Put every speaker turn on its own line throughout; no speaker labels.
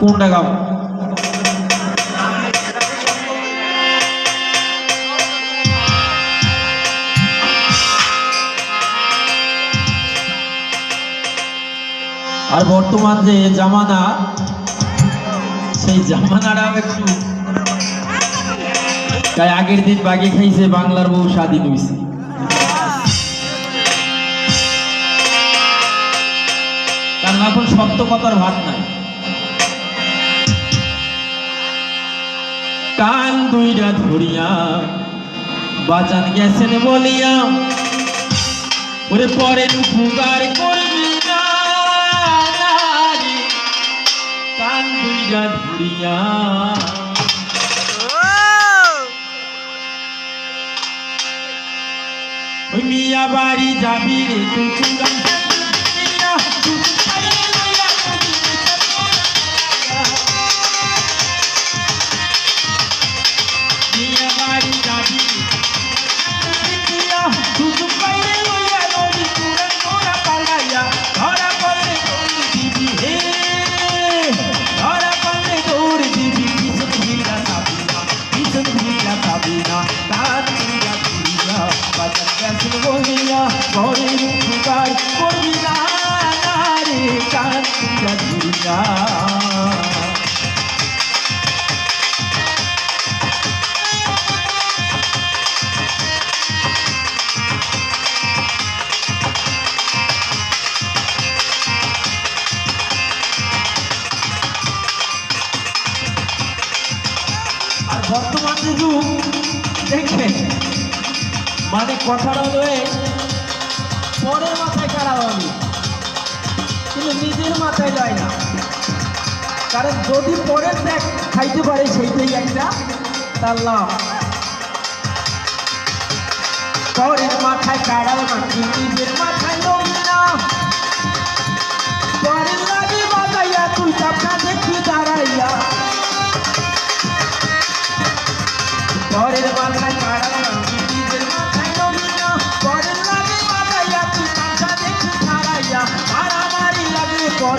কোনটা গাও। আর বর্তমান যে জামানা, সেই জামানাটাও একটু তাই আগের দিন বাগে খাইছে, বাংলার বউ স্বাধীন হইছে কারণ এখন সত্য কথার ভাত নাই কান দুইটা ধরিয়া বাজান গেছেন বলিয়া, ওরে পরে উপকার করবি। কান দুইটা ধরিয়া মিয়া বাড়ি যাবি রে, তুই কুড়াল মিয়া, তুই খাইলে লইয়া যাবি বর্তমান যুগ মানে কথাটা এই, পরের মাথায় কারা হবে? নিজের মাথায় যায় না। কারণ যদি পরের দেখ খাইতে পারে সেইটাই একটা তার লাভ। পরের মাথায় না কিন্তু নিজের মাথায় না। পরের লাগে বাজাইয়া তুই চাপনা দেখি দাঁড়াইয়া। পরের মাথায় কাড়াও না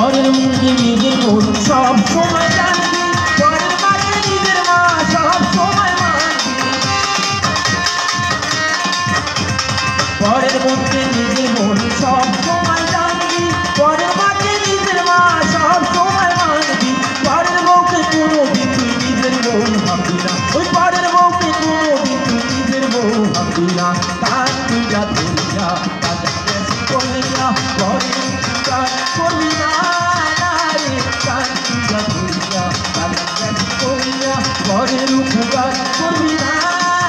পরের মুখে নিজের বোন সব সময় জানবি পরের মাকে নিজের মা, সব সময় মানবি পরের মধ্যে নিজের বোন সব সময় জানবি পরের মাকে নিজের মা, সব সময় মানবি পরের বউকে কোনো দিন নিজের বউ ভাববি না। ওই পরের বউকে কোনো দিন নিজের বউ ভাববি না। তার তুই যা না না তুই যা তাজা গেছে করলিয়া পরের উপকার করবি না না রে তার তুই যা ধরিয়া তাজা গেছে করলিয়া পরের উপকার করবি না রে